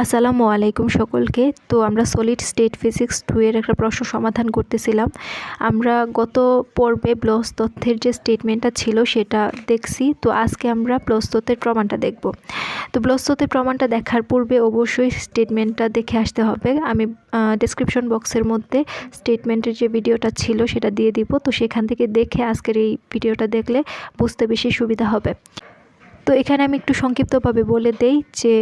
আসসালামু আলাইকুম সকলকে। তো আমরা সলিড স্টেট ফিজিক্স টু এর একটা প্রশ্ন সমাধান করতেছিলাম। আমরা গত পর্বে ব্লস তথ্যের যে স্টেটমেন্টটা ছিল সেটা দেখছি। তো আজকে আমরা ব্লস তথ্যের প্রমাণটা দেখব। তো ব্লস তথ্যের প্রমাণটা দেখার পূর্বে অবশ্যই স্টেটমেন্টটা দেখে আসতে হবে। আমি ডিসক্রিপশন বক্সের মধ্যে স্টেটমেন্টের যে ভিডিওটা ছিল সেটা দিয়ে দিব। তো সেখান থেকে দেখে আজকের এই ভিডিওটা দেখলে বুঝতে বেশি সুবিধা হবে। তো এখানে আমি একটু সংক্ষিপ্তভাবে বলে দেই যে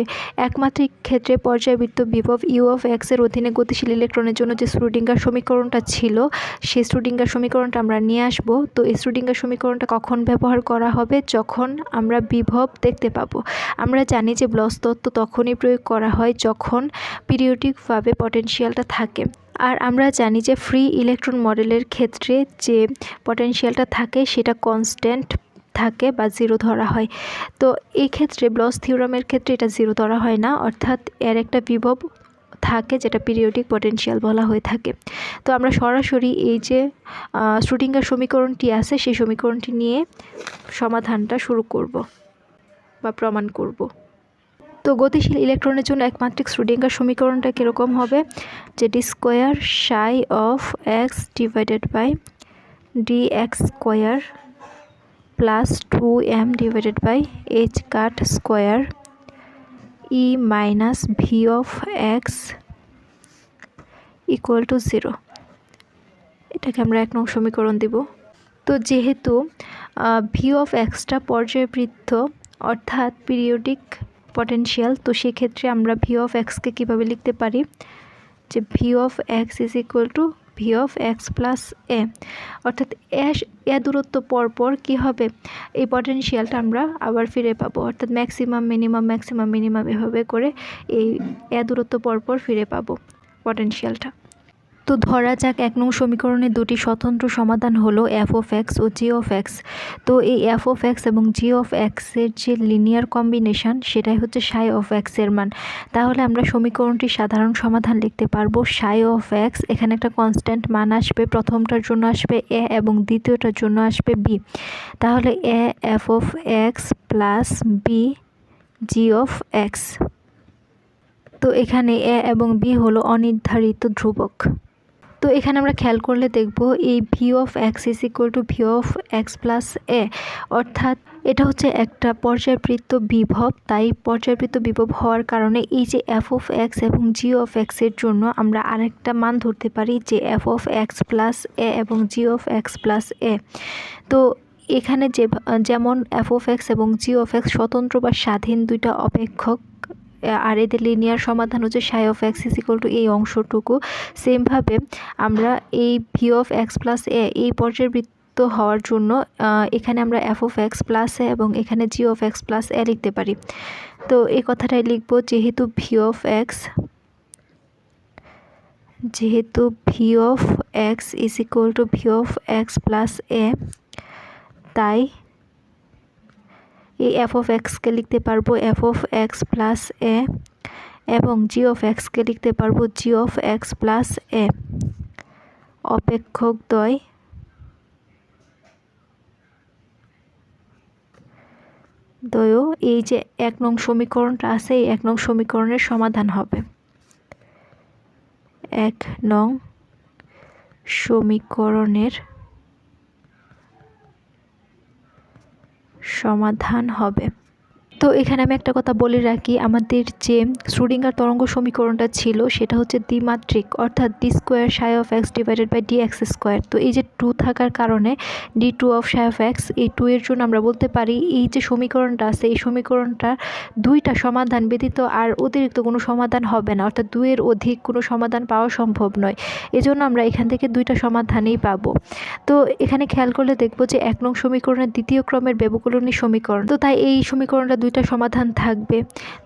একমাত্রিক ক্ষেত্রে পর্যায়বৃত্ত বিভব ইউ অফ এক্সের অধীনে গতিশীল ইলেকট্রনের জন্য যে স্রুডিঙ্গার সমীকরণটা ছিল, সেই স্রুডিঙ্গার সমীকরণটা আমরা নিয়ে আসব। তো এই স্রুডিঙ্গার সমীকরণটা কখন ব্যবহার করা হবে? যখন আমরা বিভব দেখতে পাবো। আমরা জানি যে ব্লস তত্ত্ব তখনই প্রয়োগ করা হয় যখন পিরিয়ডিকভাবে পটেনশিয়ালটা থাকে। আর আমরা জানি যে ফ্রি ইলেকট্রন মডেলের ক্ষেত্রে যে পটেনশিয়ালটা থাকে সেটা কনস্ট্যান্ট থাকে বা জিরো ধরা হয়। তো এই ক্ষেত্রে ব্লস থিওরামের ক্ষেত্রে এটা জিরো ধরা হয় না, অর্থাৎ এর একটা বিভব থাকে যেটা পিরিয়ডিক পটেনশিয়াল বলা হয়ে থাকে। তো আমরা সরাসরি এই যে শ্রুডিঙ্গার সমীকরণটি আছে, সেই সমীকরণটি নিয়ে সমাধানটা শুরু করব বা প্রমাণ করব। তো গতিশীল ইলেকট্রনের জন্য একমাত্রিক শ্রুডিঙ্গার সমীকরণটা কীরকম হবে? যে D square psi of X divided by D X square plus two M divided by H cut square E minus V of X equal to zero এটাকে আমরা এক নং সমীকরণ দিব। তো যেহেতু ভি অফ এক্সটা পর্যায়বৃত্ত, অর্থাৎ পিরিয়ডিক পটেনশিয়াল তো সেক্ষেত্রে আমরা ভি অফ এক্সকে কীভাবে লিখতে পারি? যে V of X is equal to V of X plus A অর্থাৎ এ দূরত্ব পরপর পর কী হবে? এই পটেনশিয়ালটা আমরা আবার ফিরে পাবো। অর্থাৎ ম্যাক্সিমাম মিনিমাম ম্যাক্সিমাম মিনিমাম এভাবে করে এই এ দূরত্ব পরপর পর ফিরে পাবো পটেনশিয়ালটা তো ধরা যাক এক নং সমীকরণের দুটি স্বতন্ত্র সমাধান হলো এফ অফ এক্স ও জি অফ এক্স তো এই এফ অফ এক্স এবং জি অফ এক্সের যে লিনিয়ার কম্বিনেশান সেটাই হচ্ছে সাই অফ এক্সের মান। তাহলে আমরা সমীকরণটির সাধারণ সমাধান লিখতে পারব সাই অফ এক্স এখানে একটা কনস্ট্যান্ট মান আসবে, প্রথমটার জন্য আসবে এ এবং দ্বিতীয়টার জন্য আসবে বি তাহলে A F of X plus B G of X তো এখানে এ এবং বি হলো অনির্ধারিত ধ্রুবক। তো এখানে আমরা খেয়াল করলে দেখব এই V of X is equal to V of X plus A অর্থাৎ এটা হচ্ছে একটা পর্যায়বৃত্ত বিভব, তাই পর্যায়বৃত্ত বিভব হওয়ার কারণে এই যে এফ অফ এক্স এবং জি অফ এক্সের জন্য আমরা আরেকটা মান ধরতে পারি যে F of X plus A এবং G of X plus A তো এখানে যে, যেমন এফ অফ এক্স এবং জি অফ এক্স স্বতন্ত্র বা স্বাধীন দুইটা অপেক্ষক আর এদের লিনিয়ার সমাধান হচ্ছে psi of X is equal to এই অংশটুকু। সেমভাবে আমরা এই V of X plus A এই পর্যায়ের পর্যায়বৃত্ত হওয়ার জন্য এখানে আমরা F of X plus A এবং এখানে G of X plus A লিখতে পারি। তো এই কথাটাই লিখব, যেহেতু ভি অফ এক্স যেহেতু V of X is equal to V of X plus A তাই এই এফ অফ এক্সকে লিখতে পারব F of X plus A এবং জি অফ এক্সকে লিখতে পারব G of X plus A অপেক্ষক দ্বয় দ্বয় এই যে এক নং সমীকরণটা আছে, এই এক নং সমীকরণের সমাধান হবে। এক নং সমীকরণের সমাধান হবে। তো এখানে আমি একটা কথা বলে রাখি, আমাদের যে শ্রুডিঙ্গার তরঙ্গ সমীকরণটা ছিল সেটা হচ্ছে দ্বিমাত্রিক অর্থাৎ D square psi of X divided by D X square তো এই যে টু থাকার কারণে D two of psi of X এই টু এর জন্য আমরা বলতে পারি এই যে সমীকরণটা আছে, এই সমীকরণটা দুইটা সমাধান ব্যতীত আর অতিরিক্ত কোনো সমাধান হবে না। অর্থাৎ দুইয়ের অধিক কোনো সমাধান পাওয়া সম্ভব নয়। এজন্য আমরা এখান থেকে দুইটা সমাধানেই পাবো। তো এখানে খেয়াল করলে দেখব যে এক নং সমীকরণের দ্বিতীয় ক্রমের ব্যবকলনী সমীকরণ। তো তাই এই সমীকরণটা দুইটা সমাধান থাকবে।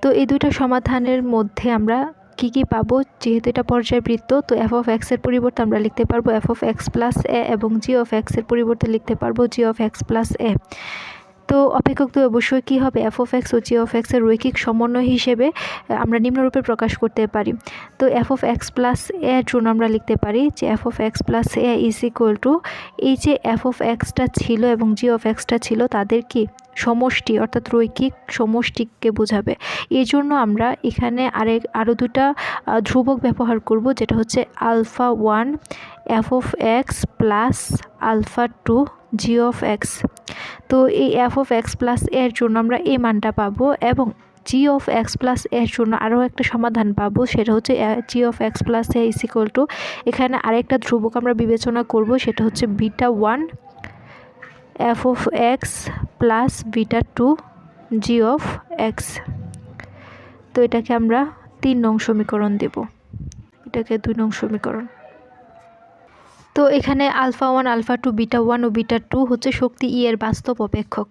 তো এই দুইটা সমাধানের মধ্যে আমরা কি কি পাবো? যেহেতু এটা পর্যায়বৃত্ত, তো এফ অফ এক্সের পরিবর্তে আমরা লিখতে পারব F of X plus A এবং জি অফ এক্সের পরিবর্তে লিখতে পারব G of X plus A তো অপেক্ষক অবশ্যই কী হবে? এফ অফ এক্স ও জি অফ এক্সের রৈখিক সমন্বয় হিসেবে আমরা নিম্নরূপে প্রকাশ করতে পারি। তো এফ অফ এক্স প্লাস এর জন্য আমরা লিখতে পারি যে F of X plus A is equal to এই যে এফ অফ এক্সটা ছিল এবং জি অফ এক্সটা ছিল, তাদের কি? সমষ্টি, অর্থাৎ রৈখিক সমষ্টিকে বোঝাবে। এই জন্য আমরা এখানে আরেক আরও দুটা ধ্রুবক ব্যবহার করব, যেটা হচ্ছে alpha one F of X plus alpha two G of X তো এই এফ অফ এক্স প্লাস এর জন্য আমরা এই মানটা পাবো এবং জি অফ এক্স প্লাস এর জন্য আরও একটা সমাধান পাবো, সেটা হচ্ছে g of x plus a is to এখানে আরেকটা ধ্রুবক আমরা বিবেচনা করব, সেটা হচ্ছে beta one f of x plus beta two g of x তো এটাকে আমরা তিন নং সমীকরণ দেব। এটাকে দুই নং সমীকরণ। তো এখানে alpha one, alpha two, beta one ও বিটা টু হচ্ছে শক্তি ই এর বাস্তব অপেক্ষক।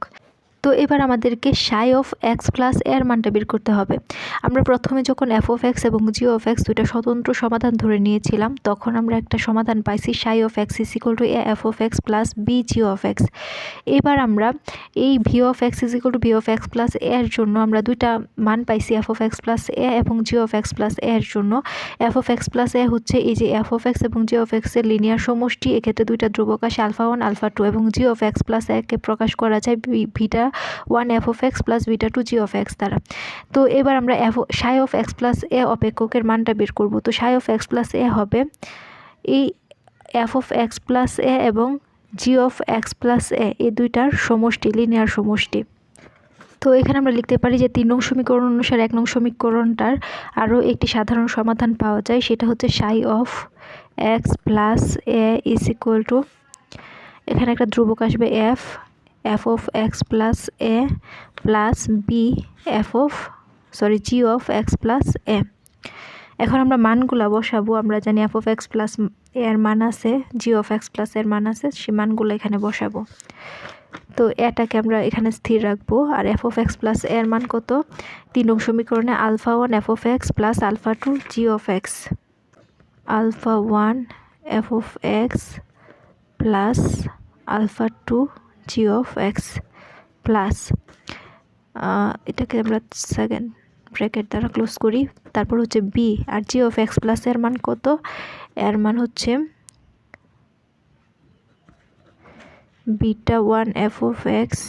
তো এবার আমাদেরকে সাই অফ এক্স প্লাস এর মানটা বের করতে হবে আমরা প্রথমে যখন এফ অফ এক্স এবং জি অফ এক্স দুটা স্বতন্ত্র সমাধান ধরে নিয়েছিলাম তখন আমরা একটা সমাধান পাইছি psi of x is equal to a f of x plus b g of x এবার আমরা এই v of x is equal to v of x plus এর জন্য আমরা দুইটা মান পাইছি f of x plus a এবং জি অফ এক্স প্লাস এর জন্য f of x plus a হচ্ছে এই যে এফ অফ এক্স এবং জি অফ এক্সের লিনিয়ার সমষ্টি এক্ষেত্রে দুইটা ধ্রুবক আসে আলফা ওয়ান আলফা টু এবং জি অফ এক্স প্লাস একে প্রকাশ করা যায় beta one f of x plus beta two g of x দ্বারা। তো এবার আমরা f psi of x plus a অপেক্ষকের মানটা বের করব। তো psi of x plus a হবে এই f of x plus a এবং g of x plus a এই দুইটার সমষ্টি লিনিয়ার সমষ্টি। তো এখানে আমরা লিখতে পারি যে তিন নং সমীকরণ অনুসারে এক নং সমীকরণটার আরও একটি সাধারণ সমাধান পাওয়া যায়, সেটা হচ্ছে psi of x plus a is equal to এখানে একটা ধ্রুবক আসবে f f of x plus a plus b f of sorry g of x plus a এখন আমরা মানগুলো বসাবো, আমরা জানি এফ অফ এক্স প্লাস এর মান আছে জি অফ এক্স প্লাস এর মান আছে সেই মানগুলো এখানে বসাবো। তো এটাকে আমরা এখানে স্থির রাখব, আর এফ অফ এক্স প্লাস এর মান কত? তিন নং সমীকরণে alpha one f of x plus alpha two g of x alpha one f of x plus alpha two g of x plus এটাকে আমরা সেকেন্ড ব্র্যাকেট দ্বারা ক্লোজ করি। তারপর হচ্ছে বি আর জি অফ এক্স প্লাস এর মান কত? এর মান হচ্ছে beta one f of x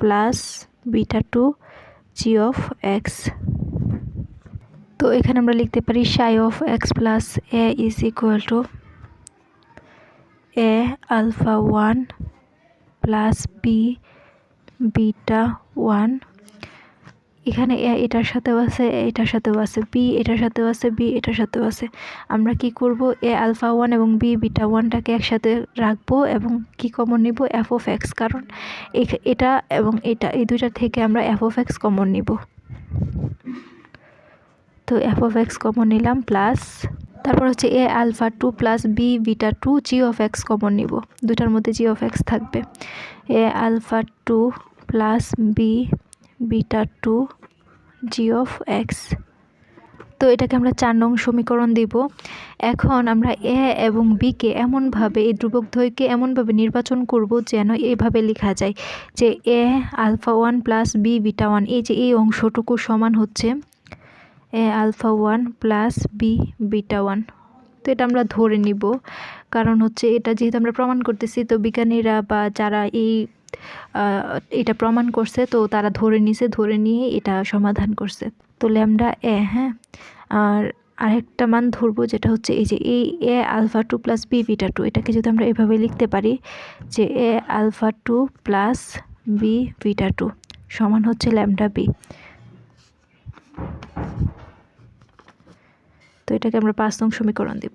plus beta two g of x তো এখানে আমরা লিখতে পারি psi of x plus a is equal to a alpha one plus b, beta one. এখানে এটার সাথেও আছে, এটার সাথেও আছে, বি, এটার সাথেও আছে, বি, এটার সাথেও আছে। আমরা কি করব? এ, আলফা ওয়ান এবং বি, বিটা ওয়ানটাকে একসাথে রাখব এবং কি কমন নিব? F of x. কারণ এটা এবং এটা, এই দুইটা থেকে আমরা এফ অফ এক্স কমন নিব। তো এফ অফ এক্স কমন নিলাম প্লাস তারপর হচ্ছে a alpha two plus b beta two g of x common নিব। দুটার মধ্যে জি অফ এক্স থাকবে। A alpha two plus b beta two g of x তো এটাকে আমরা চার নং সমীকরণ দিব। এখন আমরা এ এবং বিকে এমনভাবে, এই ধ্রুবক দ্বয়কে এমনভাবে নির্বাচন করব যেন এইভাবে লেখা যায় যে a alpha one plus b beta one, এই যে এই অংশটুকু সমান হচ্ছে alpha one plus b beta one. তো এটা আমরা ধরে নিব। কারণ হচ্ছে এটা যেহেতু আমরা প্রমাণ করতেছি, তো বিজ্ঞানীরা বা যারা এই এটা প্রমাণ করছে, তো তারা ধরে নিছে, ধরে নিয়ে এটা সমাধান করছে। তো ল্যামডা এ হ্যাঁ? আর আরেকটা মান ধরবো যেটা হচ্ছে এই যে এই a alpha two plus b beta two, এটাকে যদি আমরা এভাবে লিখতে পারি যে a alpha two plus b beta two সমান হচ্ছে ল্যামডা বি। তো এটাকে আমরা পাঁচ নং সমীকরণ দিব।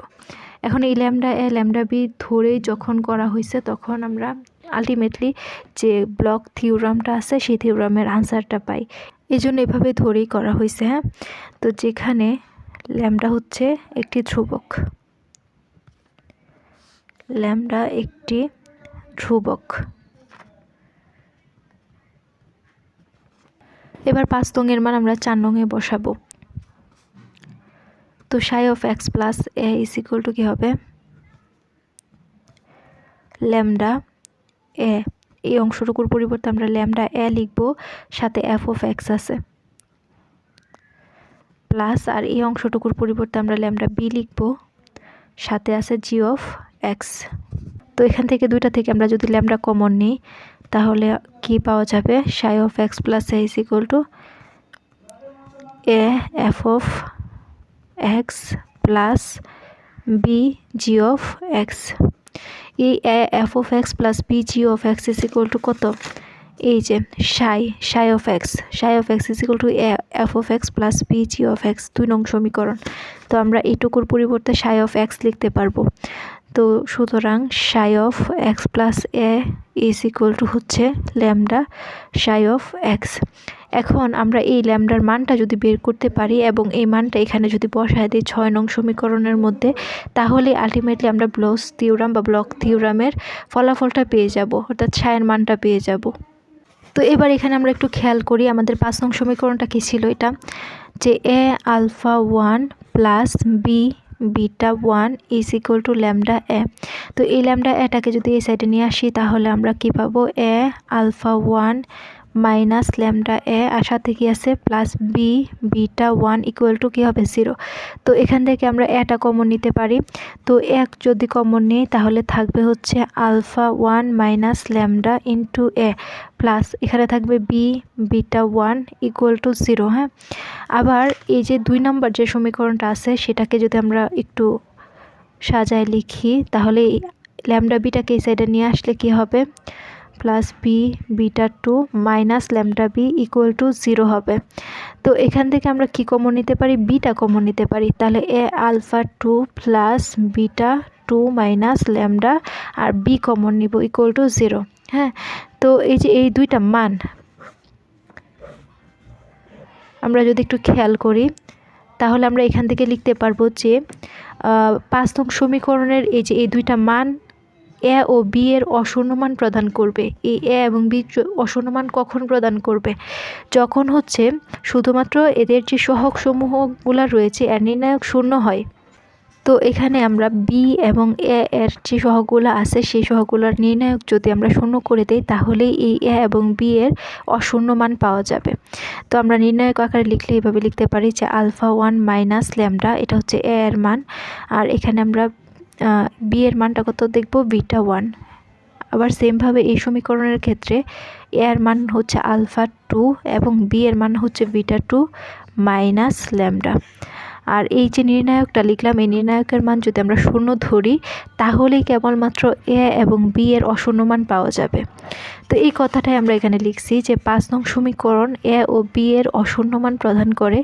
এখন এই ল্যামডা এ, ল্যামডা বি ধরেই যখন করা হয়েছে তখন আমরা আলটিমেটলি যে ব্লক থিওরামটা আছে সেই থিওরামের আনসারটা পাই। এই জন্য এভাবে ধরেই করা হয়েছে হ্যাঁ? তো যেখানে ল্যামডা হচ্ছে একটি ধ্রুবক। ল্যামডা একটি ধ্রুবক। এবার পাঁচ তঙ্গের মান আমরা চার নঙে বসাবো। তো psi of x plus a is equal to কী হবে? ল্যামডা এ এই অংশটুকুর পরিবর্তে আমরা ল্যামডা এ লিখব, সাথে এফ অফ এক্স আছে। প্লাস আর এই অংশটুকুর পরিবর্তে আমরা ল্যামডা বি লিখব, সাথে আছে জি অফ এক্স তো এখান থেকে দুইটা থেকে আমরা যদি ল্যামডা কমন নিই, তাহলে কি পাওয়া যাবে? Psi of x plus a is equal to a f of x plus b g of x. এই f of x plus b g of x is equal to কত? এই যে psi psi of x, psi of x is equal to f of x plus b g of x, দুই নং সমীকরণ। তো আমরা এইটুকুর পরিবর্তে সাই অফ এক্স লিখতে পারব। তো সুতরাং psi of x plus a is equal to হচ্ছে ল্যামডা সাই অফ এক্স। এখন আমরা এই ল্যামডার মানটা যদি বের করতে পারি এবং এই মানটা এখানে যদি বসায় দিই ছয় নং সমীকরণের মধ্যে, তাহলে আলটিমেটলি আমরা ব্লস থিওরাম বা ব্লক থিওরামের ফলাফলটা পেয়ে যাব, অর্থাৎ ছায়ের মানটা পেয়ে যাব। তো এবার এখানে আমরা একটু খেয়াল করি আমাদের পাঁচ নং সমীকরণটা কী ছিল এটা? যে a alpha one plus b beta one is equal to lambda a তো এই ল্যামডা এটাকে যদি এই সাইডে নিয়ে আসি, তাহলে আমরা কি পাবো? A alpha one minus lambda a আর সাথে কি আছে plus b, beta one equal to কী হবে জিরো। তো এখান থেকে আমরা এটা কমন নিতে পারি। তো এক যদি কমন নিই, তাহলে থাকবে হচ্ছে alpha one minus lambda into a plus এখানে থাকবে b, beta one equal to zero হ্যাঁ? আবার এই যে দুই নম্বর যে সমীকরণটা আছে, সেটাকে যদি আমরা একটু সাজায় লিখি, তাহলে ল্যামডা বিটাকে এই সাইডে নিয়ে আসলে কি হবে? Plus b beta two minus lambda b equal to zero হবে। তো এখান থেকে আমরা কি কমন নিতে পারি? বিটা কমন নিতে পারি। তাহলে a alpha two plus beta two minus lambda R b common নিব ইকুয়াল টু জিরো হ্যাঁ তো এই যে এই দুইটা মান, আমরা যদি একটু খেয়াল করি, তাহলে আমরা এখান থেকে লিখতে পারব যে পাঁচ নং সমীকরণের এই যে এই দুইটা মান এ ও বি এর অশূন্যমান প্রদান করবে। এই এ এবং বি অশূন্যমান কখন প্রদান করবে? যখন হচ্ছে শুধুমাত্র এদের যে সহগসমূহগুলো রয়েছে, এর নির্ণায়ক শূন্য হয়। তো এখানে আমরা বি এবং এ এর যে সহগুলো আছে, সেই সহগুলোর নির্ণায়ক যদি আমরা শূন্য করে দিই তাহলে এই এ এবং বি এর অশূন্য মান পাওয়া যাবে। তো আমরা নির্ণায়ক আকারে লিখলে এইভাবে লিখতে পারি যে আলফা ওয়ান মাইনাস ল্যামডা, এটা হচ্ছে এ এর মান। আর এখানে আমরা বি এর মানটা কত দেখব? বিটা ওয়ান আবার সেমভাবে এই সমীকরণের ক্ষেত্রে এ এর মান হচ্ছে আলফা টু এবং বি এর মান হচ্ছে বিটা টু মাইনাস ল্যামডা আর এই যে নির্ণায়কটা লিখলাম, এই নির্ণায়কের মান যদি আমরা শূন্য ধরি, তাহলেই কেবলমাত্র এ এবং বি এর অশূন্য মান পাওয়া যাবে। তো এই কথাটাই আমরা এখানে লিখছি যে পাঁচ নং সমীকরণ এ ও বি এর অশূন্য মান প্রদান করে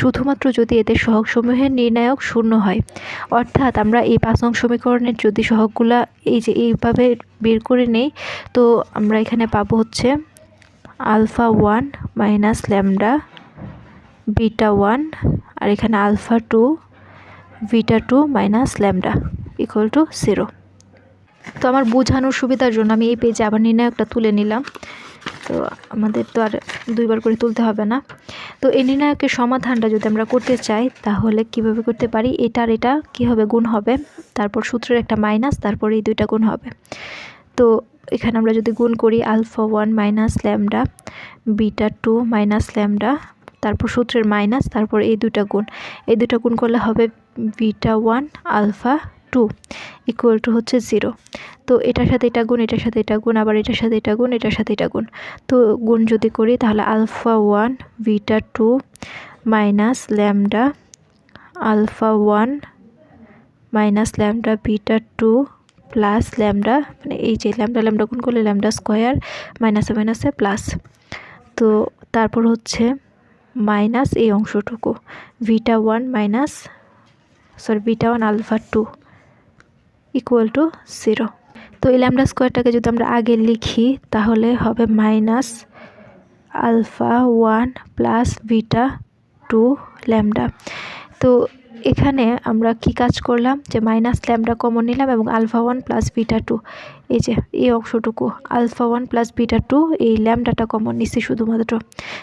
শুধুমাত্র যদি এদের সহগসমূহের নির্ণায়ক শূন্য হয়। অর্থাৎ আমরা এই পাঁচ নং সমীকরণের যদি সহগগুলা এই যে এইভাবে বের করে নেই, তো আমরা এখানে পাবো হচ্ছে alpha one minus lambda beta one আর এখানে alpha two beta two minus lambda equal to zero. তো আমার বোঝানোর সুবিধার জন্য আমি এই পেজে আবার নির্ণায়কটা তুলে নিলাম। তো আমাদের তো আর দুইবার করে তুলতে হবে না। তো এই নির্ণায়কের সমাধানটা যদি আমরা করতে চাই, তাহলে কীভাবে করতে পারি? এটার এটা কি গুণ হবে? তারপর সূত্রের একটা মাইনাস, তারপর এই দুইটা গুণ হবে। তো এখানে আমরা যদি গুণ করি alpha one minus lambda, beta two minus lambda তারপর সূত্রের মাইনাস, তারপর এই দুটা গুণ। এই দুটা গুণ করলে হবে beta one alpha two equal to হচ্ছে জিরো। তো এটার সাথে এটা গুণ, এটার সাথে এটা গুণ, আবার এটার সাথে এটা গুণ, এটার সাথে এটা গুণ। তো গুণ যদি করি তাহলে alpha one beta two minus lambda alpha one minus lambda beta two plus lambda মানে এই যে ল্যামডা ল্যামডা গুণ করলে ল্যামডা স্কোয়ার মাইনাসে মাইনাসে প্লাস। তো তারপর হচ্ছে মাইনাস এই অংশটুকু। Beta one minus, sorry beta one alpha two equal to zero. তো এই ল্যামডা স্কোয়ারটাকে যদি আমরা আগে লিখি, তাহলে হবে minus alpha one plus beta two lambda. তো এখানে আমরা কি কাজ করলাম? যে মাইনাস ল্যামডা কমন নিলাম এবং alpha one plus beta two এই যে, এই অংশটুকু alpha one plus beta two এই ল্যামডাটা কমন নিছি শুধুমাত্র।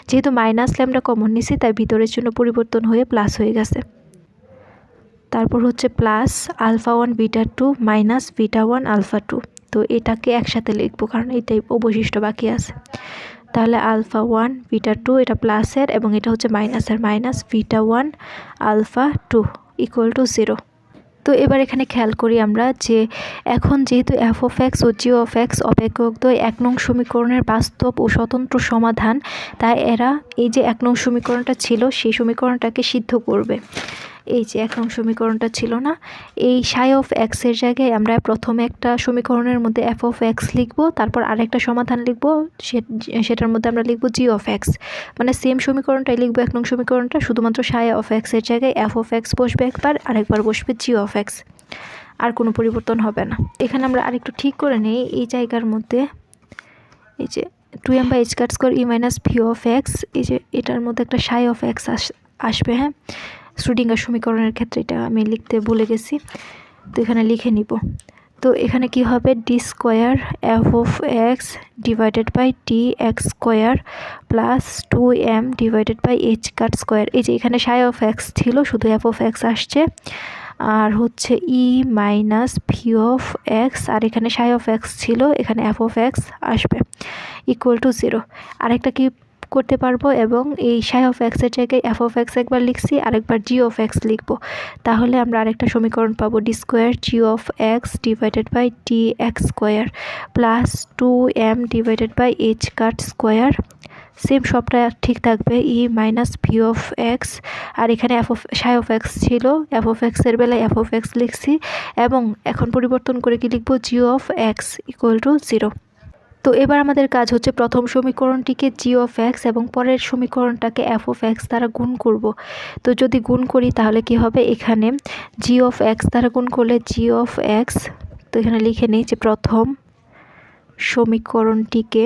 যেহেতু মাইনাস ল্যামডা কমন নিছি, তাই ভিতরের জন্য পরিবর্তন হয়ে প্লাস হয়ে গেছে। তারপর হচ্ছে plus alpha one beta two minus beta one alpha two তো এটাকে একসাথে লিখব, কারণ এটাই অবশিষ্ট বাকি আছে। তাহলে আলফা ওয়ান ভিটা টু, এটা প্লাসের এবং এটা হচ্ছে মাইনাসের minus beta one, alpha two equal to zero তো এবার এখানে খেয়াল করি আমরা যে এখন যেহেতু এফ অফ এক্স ও জিও অফ এক্স অপেক্ষকদ্বয় এক নং সমীকরণের বাস্তব ও স্বতন্ত্র সমাধান, তাই এরা এই যে এক নং সমীকরণটা ছিল, সেই সমীকরণটাকে সিদ্ধ করবে। এই যে এক নং সমীকরণটা ছিল না, এই সাই অফ এক্সের জায়গায় আমরা প্রথমে একটা সমীকরণের মধ্যে এফ অফ এক্স লিখব, তারপর আরেকটা সমাধান লিখব সেটার মধ্যে আমরা লিখব জি অফ এক্স মানে সেম সমীকরণটাই লিখব এক নং সমীকরণটা, শুধুমাত্র সাই অফ এক্সের জায়গায় এফ অফ এক্স বসবে একবার, আরেকবার বসবে জি অফ এক্স আর কোনো পরিবর্তন হবে না। এখানে আমরা আরেকটু ঠিক করে নিই, এই জায়গার মধ্যে, এই যে two m by h cut square e minus v of x এই যে এটার মধ্যে একটা সাই অফ এক্স আস, আসবে হ্যাঁ? শ্রুডিঙ্গার সমীকরণের ক্ষেত্রে এটা আমি লিখতে ভুলে গেছি। তো এখানে লিখে নিব। তো এখানে কি হবে? D square f of x divided by t x square plus two m divided by h cut square এই যে এখানে সাই অফ এক্স ছিল, শুধু এফ অফ এক্স আসছে। আর হচ্ছে e minus v of x আর এখানে সাই অফ এক্স ছিল, এখানে এফ অফ এক্স আসবে। ইকুয়াল টু জিরো আরেকটা কি করতে পারব এবং এই সাই অফ এক্সের জায়গায় এফ অফ এক্স একবার লিখছি, আরেকবার জি অফ এক্স লিখব। তাহলে আমরা আরেকটা সমীকরণ পাবো d square g of x divided by t x square plus two m divided by h cut square same সবটা ঠিক থাকবে e minus v of x আর এখানে f of psi of x ছিল এফ অফ এক্সের বেলায় F of x লিখছি এবং এখন পরিবর্তন করে কি লিখব? G of x equal to zero তো এবার আমাদের কাজ হচ্ছে প্রথম সমীকরণটিকে জি অফ এক্স এবং পরের সমীকরণটাকে এফ অফ এক্স দ্বারা গুণ করব। তো যদি গুণ করি তাহলে কি হবে? এখানে জি অফ এক্স দ্বারা গুণ করলে জি অফ এক্স তো এখানে লিখে নিই যে প্রথম সমীকরণটিকে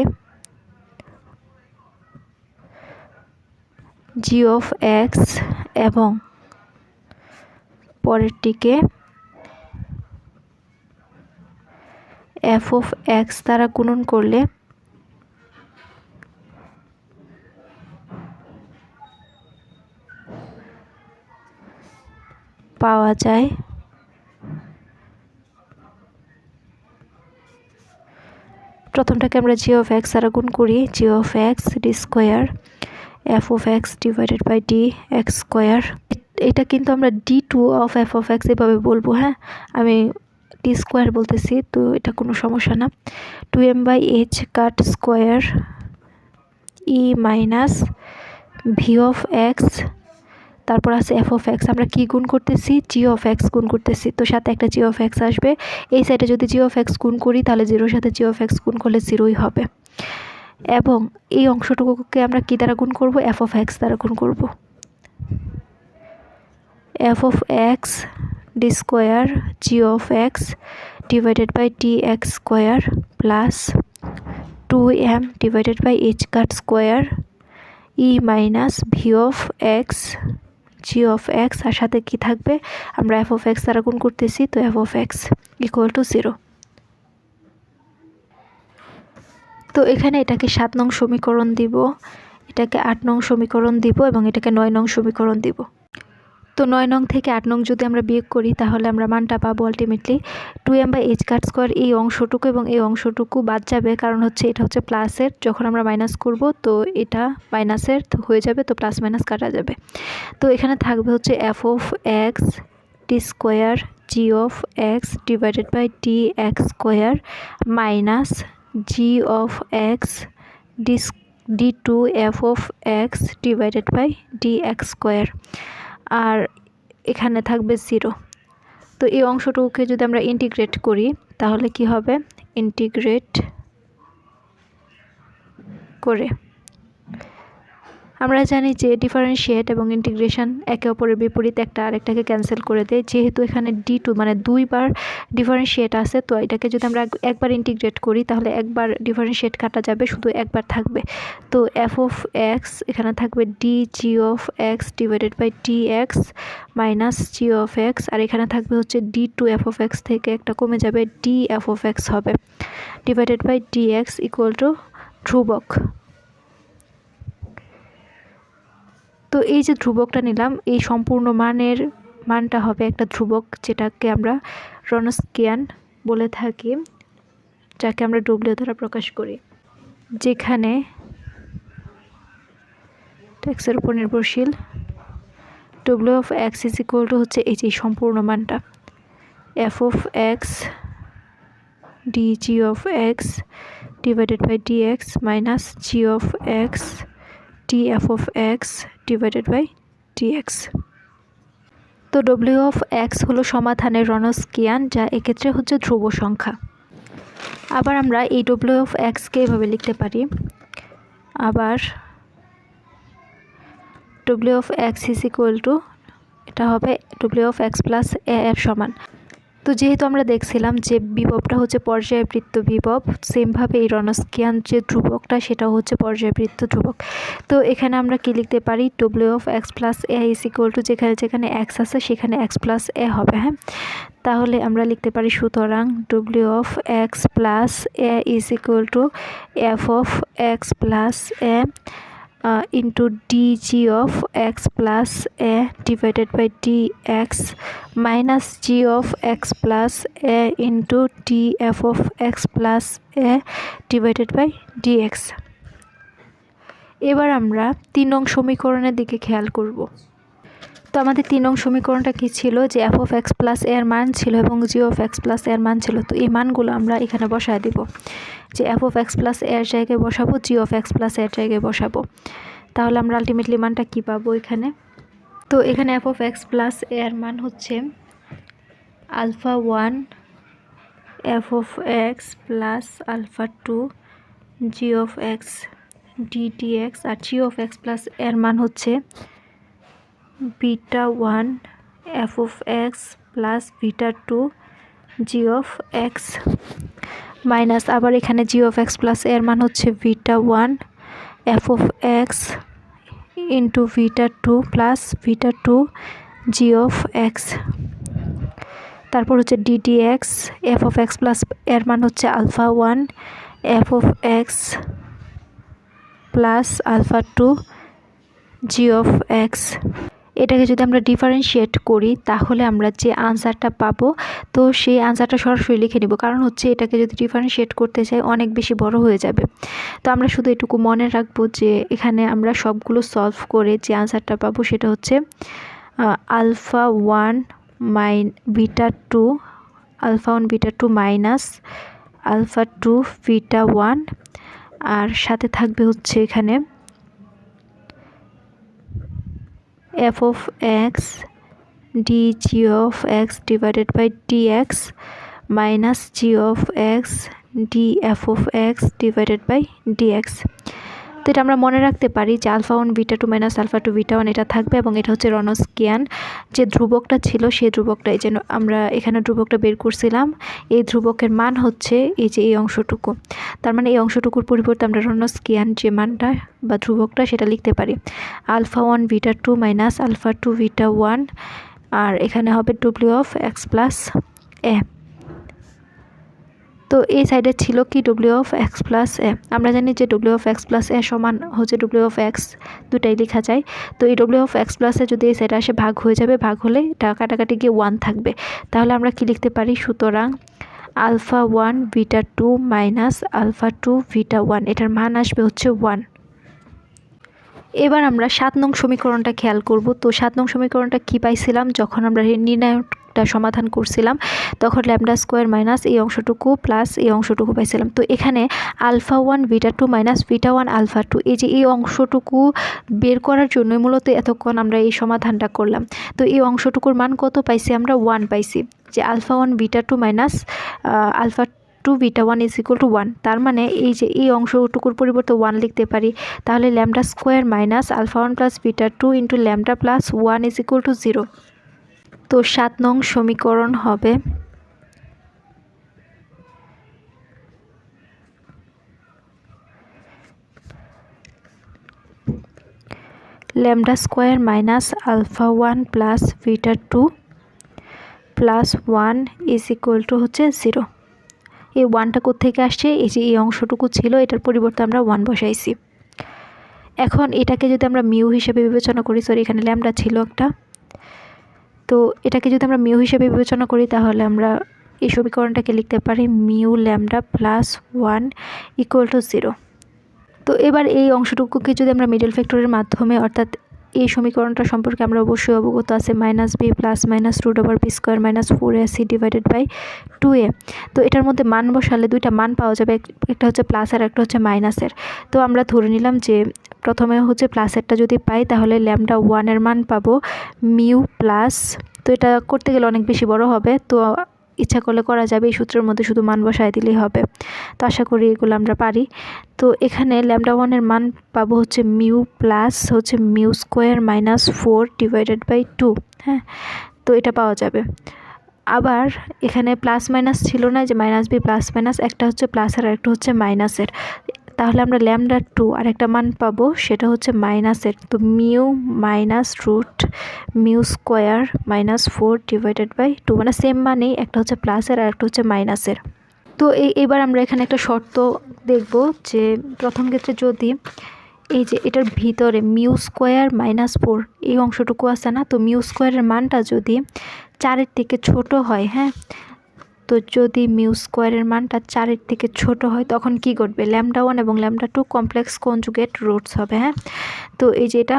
জি অফ এক্স এবং পরেরটিকে এফ অফ এক্স দ্বারা গুণন করলে পাওয়া যায় প্রথমটাকে আমরা জি অফ এক্স দ্বারা গুণ করি। G of x d square f of x divided by d x square এটা কিন্তু আমরা d two of f of x এভাবে বলব হ্যাঁ? আমি টি স্কোয়ার বলতেছি, তো এটা কোনো সমস্যা না। Two m by h cut square e minus v of x তারপর আছে এফ অফ এক্স আমরা কী গুণ করতেছি? জি অফ এক্স গুণ করতেছি, তো সাথে একটা জি অফ এক্স আসবে। এই সাইডে যদি জি অফ এক্স গুণ করি, তাহলে জিরোর সাথে জি অফ এক্স গুণ করলে জিরোই হবে। এবং এই অংশটুকুকে আমরা কী দ্বারা গুণ করব? এফ অফ এক্স দ্বারা গুণ করব। F of x d square g of x divided by t x square plus two m divided by h cut square e minus v of x g of x আর সাথে কি থাকবে? আমরা F of x দ্বারা গুণ করতেছি, তো f of x equal to zero তো এখানে এটাকে সাত নং সমীকরণ দিব, এটাকে আট নং সমীকরণ দিব এবং এটাকে নয় নং সমীকরণ দিব। তো নয় নং থেকে আট নং যদি আমরা বিয়োগ করি, তাহলে আমরা মানটা পাবো ultimately two m by h cut square এই অংশটুকু এবং এই অংশটুকু বাদ যাবে। কারণ হচ্ছে এটা হচ্ছে প্লাসের যখন আমরা মাইনাস করব, তো এটা মাইনাসের হয়ে যাবে, তো প্লাস মাইনাস কাটা যাবে। তো এখানে থাকবে হচ্ছে f of x t square g of x divided by t x square minus g of x d d two f of x divided by d x square আর এখানে থাকবে জিরো তো এই অংশটুকুকে যদি আমরা ইন্টিগ্রেট করি, তাহলে কি হবে? ইন্টিগ্রেট করে আমরা জানি যে ডিফারেন্সিয়েট এবং ইন্টিগ্রেশন একে অপরের বিপরীত একটা আরেকটাকে ক্যান্সেল করে দেয়। যেহেতু এখানে ডি টু মানে দুইবার ডিফারেন্সিয়েট আছে, তো এটাকে যদি আমরা একবার ইন্টিগ্রেট করি, তাহলে একবার ডিফারেন্সিয়েট কাটা যাবে, শুধু একবার থাকবে। তো এফ অফ এক্স এখানে থাকবে d g of x divided by d x minus g of x আর এখানে থাকবে হচ্ছে d two f of x থেকে একটা কমে যাবে ডি এফ অফ এক্স হবে। Divided by d x equal to ধ্রুবক। তো এই যে ধ্রুবকটা নিলাম, এই সম্পূর্ণ মানের, মানটা হবে একটা ধ্রুবক যেটাকে আমরা রনস্কিয়ান বলে থাকি, যাকে আমরা ডব্লিউ দ্বারা প্রকাশ করি। যেখানে ট্যাক্সের উপর নির্ভরশীল W of x is equal to হচ্ছে এই যে সম্পূর্ণ মানটা। F of x d g of x divided by d x minus g d f of x divided by d x তো ডব্লিউ অফ এক্স হলো সমাধানের রনস্কিয়ান যা এক্ষেত্রে হচ্ছে ধ্রুব সংখ্যা। আবার আমরা এই ডব্লিউ অফ এক্সকে এভাবে লিখতে পারি। আবার W of x is equal to এটা হবে W of x plus a এর সমান। তো যেহেতু আমরা দেখছিলাম যে বিভবটা হচ্ছে পর্যায়বৃত্ত বিভব সেমভাবে এই রনস্কিয়ান যে ধ্রুবকটা সেটাও হচ্ছে পর্যায়বৃত্ত ধ্রুবক। তো এখানে আমরা কি লিখতে পারি? W of x plus a is equal to যেখানে যেখানে এক্স আছে সেখানে এক্স প্লাস এ হবে হ্যাঁ? তাহলে আমরা লিখতে পারি সুতরাং W of X plus A is equal to F of X plus A uh, into dg of x plus a divided by dx minus g of x plus a into df of x plus a divided by dx এবার আমরা তিন নং সমীকরণের দিকে খেয়াল করব তো আমাদের তিন নং সমীকরণটা কী ছিল? যে এফ অফ এক্স প্লাস এর মান ছিল এবং জি অফ এক্স প্লাস এর মান ছিল। তো এই মানগুলো আমরা এখানে বসায় দিব। যে এফ অফ এক্স প্লাস এর জায়গায় বসাবো জি অফ এক্স প্লাস এর জায়গায় বসাবো। তাহলে আমরা আলটিমেটলি মানটা কী পাবো এখানে? তো এখানে এফ অফ এক্স প্লাস এর মান হচ্ছে alpha one F of X plus alpha two G of X DT X R G of x plus এর মান হচ্ছে beta one, F of X plus beta two, G of X minus আবার এখানে G of x plus এর মান হচ্ছে beta one, F of X into beta two plus beta two, G of X. তারপর হচ্ছে DT X, F of X plus এর মান হচ্ছে alpha one, F of X plus alpha two, G of X. এটাকে যদি আমরা differentiate করি, তাহলে আমরা যে আনসারটা পাবো, তো সেই আনসারটা সরাসরি লিখে নিব। কারণ হচ্ছে এটাকে যদি ডিফারেন্সিয়েট করতে চাই, অনেক বেশি বড় হয়ে যাবে। তো আমরা শুধু এটুকু মনে রাখব যে, এখানে আমরা সবগুলো সলভ করে যে আনসারটা পাবো, সেটা হচ্ছে alpha one minus beta two alpha one beta two minus alpha two beta one আর সাথে থাকবে হচ্ছে এখানে f of x dg of x divided by dx minus g of x df of x divided by dx তো এটা আমরা মনে রাখতে পারি যে alpha one, beta two minus alpha two, beta one এটা থাকবে এবং এটা হচ্ছে রনস্কিয়ান। যে ধ্রুবকটা ছিল সেই ধ্রুবকটা এই যে আমরা এখানে ধ্রুবকটা বের করছিলাম, এই ধ্রুবকের মান হচ্ছে এই যে এই অংশটুকু। তার মানে এই অংশটুকুর পরিবর্তে আমরা রনস্কিয়ান যে মানটা বা ধ্রুবকটা সেটা লিখতে পারি। Alpha one, beta two minus alpha two, beta one, আর এখানে হবে W of X plus A. তো এই সাইডে ছিল কি W of X plus A আমরা জানি যে W of X plus A সমান হচ্ছে ডব্লিউ অফ এক্স দুটাই লেখা যায়। তো এই ডব্লিউ অফ এক্স প্লাসে যদি এই সাইডে আসে ভাগ হয়ে যাবে, ভাগ হলে কাটাকাটি গিয়ে ওয়ান থাকবে। তাহলে আমরা কি লিখতে পারি? সুতরাং alpha one beta two minus alpha two beta one এটার মান আসবে হচ্ছে ওয়ান এবার আমরা সাত নং সমীকরণটা খেয়াল করব। তো সাত নং সমীকরণটা কী পাইছিলাম? যখন আমরা নির্ণায়কটা সমাধান করছিলাম। তখন ল্যামডা স্কোয়ার মাইনাস এই অংশটুকু প্লাস এই অংশটুকু পাইছিলাম। তো এখানে alpha one, beta two minus beta one, alpha two এই যে এই অংশটুকু বের করার জন্যই মূলত এতক্ষণ আমরা এই সমাধানটা করলাম। তো এই অংশটুকুর মান কত পাইছি আমরা? ওয়ান পাইছি। যে alpha one, beta two minus alpha two, beta one is equal to one তার মানে এই যে এই অংশটুকুর পরিবর্তে ওয়ান লিখতে পারি, তাহলে lambda square minus alpha one plus beta two into lambda plus one is equal to zero তো সাত নং সমীকরণ হবে। Lambda square minus alpha one plus beta two plus one is equal to হচ্ছে জিরো। এই ওয়ানটা কোথেকে আসছে? এই যে এই অংশটুকু ছিল, এটার পরিবর্তে আমরা ওয়ান বসাইছি। এখন এটাকে যদি আমরা মিউ হিসেবে বিবেচনা করি সরি এখানে ল্যামডা ছিল একটা। তো এটাকে যদি আমরা মিউ হিসেবে বিবেচনা করি, তাহলে আমরা এই সমীকরণটাকে লিখতে পারি mu lambda plus one equal to zero. তো এবার এই অংশটুকুকে যদি আমরা মিডল ফ্যাক্টরের মাধ্যমে, অর্থাৎ এই সমীকরণটা সম্পর্কে আমরা অবশ্যই অবগত আছে minus B plus minus root over B square minus four A C divided by two A তো এটার মধ্যে মান বসালে দুইটা মান পাওয়া যাবে একটা হচ্ছে প্লাস আর একটা হচ্ছে মাইনাসের তো আমরা ধরে নিলাম যে প্রথমে হচ্ছে প্লাসেরটা যদি পাই, তাহলে ল্যামডা ওয়ানের মান পাবো মিউ প্লাস তো এটা করতে গেলে অনেক বেশি বড় হবে। তো ইচ্ছা করলে করা যাবে, এই সূত্রের মধ্যে শুধু মান বসায় দিলেই হবে। তো আশা করি এগুলো আমরা পারি। তো এখানে ল্যামডা ওয়ানের মান পাবো হচ্ছে মিউ প্লাস হচ্ছে mu square minus four divided by two হ্যাঁ? তো এটা পাওয়া যাবে। আবার এখানে প্লাস মাইনাস ছিল না যে মাইনাস বি প্লাস মাইনাস একটা হচ্ছে প্লাস আর একটা হচ্ছে মাইনাসের। তাহলে আমরা ল্যামডা টু আর একটা মান পাবো, সেটা হচ্ছে মাইনাসের তো mu minus root mu square minus four divided by two মানে সেম মানেই একটা হচ্ছে প্লাসের আর একটা হচ্ছে মাইনাসের তো এবার আমরা এখানে একটা শর্ত দেখব যে প্রথম ক্ষেত্রে যদি এই যে এটার ভিতরে মিউ স্কোয়ার মাইনাস ফোর এই অংশটুকু আছে না, তো মিউ স্কোয়ারের মানটা যদি চারের থেকে ছোট হয় হ্যাঁ তো যদি মিউ স্কোয়ারের মানটা চারের থেকে ছোট হয়, তখন কি ঘটবে? ল্যামডা ওয়ান এবং lambda two complex conjugate roots হবে হ্যাঁ? তো এই যে এটা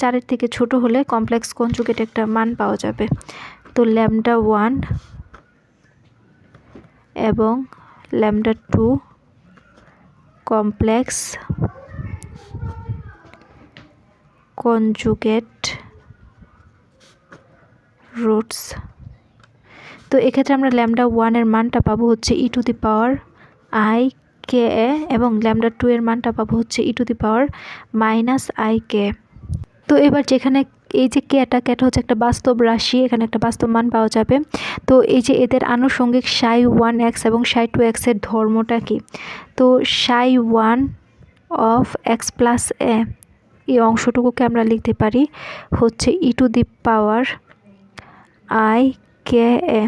চারের থেকে ছোট হলে কমপ্লেক্স কনজুগেট একটা মান পাওয়া যাবে। তো ল্যামডা ওয়ান এবং lambda two complex conjugate roots তো এক্ষেত্রে আমরা ল্যামডা ওয়ানের মানটা পাবো হচ্ছে ই to the power I K এ, এবং ল্যামডা টু এর মানটা পাবো হচ্ছে E to the power minus I K তো এবার যেখানে এই যে কেটা কেটা হচ্ছে একটা বাস্তব রাশি, এখানে একটা বাস্তব মান পাওয়া যাবে। তো এই যে এদের আনুষঙ্গিক সাই ওয়ান এক্স এবং সাই টু এক্সের ধর্মটা কি? তো psi one of X plus A এই অংশটুকুকে আমরা লিখতে পারি হচ্ছে ই to the power I K এ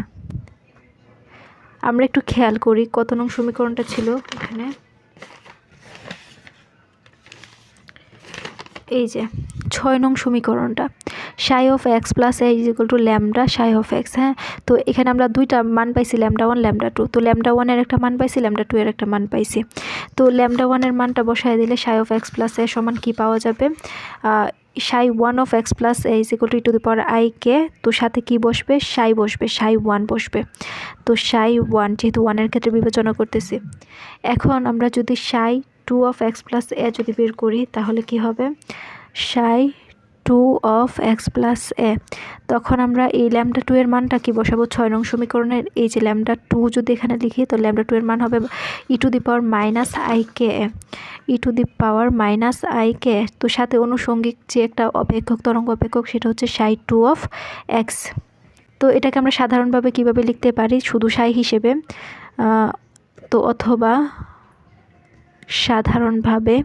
আমরা একটু খেয়াল করি কত নং সমীকরণটা ছিল এখানে। এই যে, ছয় নং সমীকরণটা। Psi of X plus A is equal to lambda psi of X হ্যাঁ? তো এখানে আমরা দুইটা মান পাইছি ল্যামডা ওয়ান ল্যামডা টু তো ল্যামডা ওয়ানের একটা মান পাইছি ল্যামডা টু এর একটা মান পাইছি। তো ল্যামডা ওয়ানের মানটা বসায় দিলে সাই অফ এক্স প্লাস এ সমান কী পাওয়া যাবে? Psi one of X plus A is equal to to the power I K তো সাথে কি বসবে? সাই বসবে সাই ওয়ান বসবে। তো সাই ওয়ান যেহেতু ওয়ানের ক্ষেত্রে বিবেচনা করতেছি। এখন আমরা যদি psi two of X plus A যদি বের করি, তাহলে কি হবে? Psi two of X plus A তখন আমরা এই ল্যামডা টু এর মানটা কি বসাবো? ছয় নং সমীকরণের এই যে ল্যামডা টু যদি এখানে লিখি, তো ল্যামডা টু এর মান হবে E to the power minus I K A E to the power minus I K তো সাথে অনুষঙ্গিক যে একটা অপেক্ষক, তরঙ্গ অপেক্ষক, সেটা হচ্ছে সাই টু অফ এক্স তো এটাকে আমরা সাধারণভাবে কীভাবে লিখতে পারি? শুধু সাই হিসেবে তো অথবা সাধারণভাবে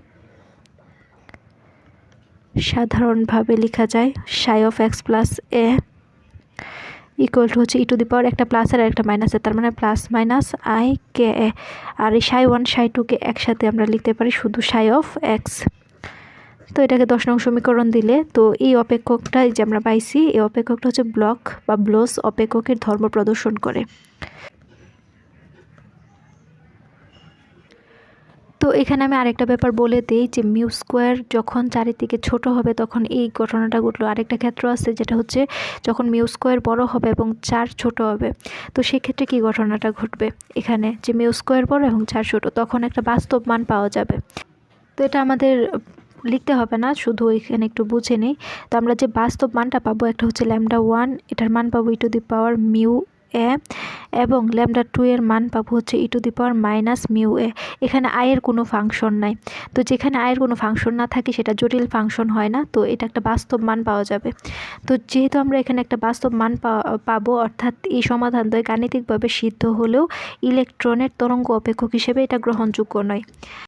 সাধারণভাবে লেখা যায় psi of X plus A equal to হচ্ছে ই টু দি পাওয়ার একটা প্লাস আর একটা মাইনাসের তার মানে plus minus I K A আর এই সাই ওয়ান সাই টুকে একসাথে আমরা লিখতে পারি শুধু সাই অফ এক্স তো এটাকে দশ নং সমীকরণ দিলে, তো এই অপেক্ষকটা যে আমরা পাইছি, এই অপেক্ষকটা হচ্ছে ব্লক বা ব্লোস অপেক্ষকের ধর্ম প্রদর্শন করে। তো এখানে আমি আরেকটা ব্যাপার বলে দিই যে মিউ স্কোয়ার যখন চারিদিকে ছোট হবে তখন এই ঘটনাটা ঘটলো। আরেকটা ক্ষেত্র আছে যেটা হচ্ছে যখন মিউ স্কোয়ার বড় হবে এবং চার ছোট হবে, তো সেক্ষেত্রে কী ঘটনাটা ঘটবে এখানে? যে মিউ স্কোয়ার বড় এবং চার ছোট, তখন একটা বাস্তব মান পাওয়া যাবে। তো এটা আমাদের লিখতে হবে না, শুধু এখানে একটু বুঝে নেই। তো আমরা যে বাস্তব মানটা পাবো, একটা হচ্ছে ল্যামডা ওয়ান, এটার মান পাবো ই টু দি পাওয়ার মিউ এ এবং ল্যামডা টু এর মান পাবো হচ্ছে e to the power minus mu a. এখানে আয়ের কোনো ফাংশন নাই। তো যেখানে আয়ের কোনো ফাংশন না থাকে, সেটা জটিল ফাংশন হয় না। তো এটা একটা বাস্তব মান পাওয়া যাবে। তো যেহেতু আমরা এখানে একটা বাস্তব মান পাবো, অর্থাৎ এই সমাধান দ্বয় গাণিতিকভাবে সিদ্ধ হলেও ইলেকট্রনের তরঙ্গ অপেক্ষক হিসেবে এটা গ্রহণযোগ্য নয়।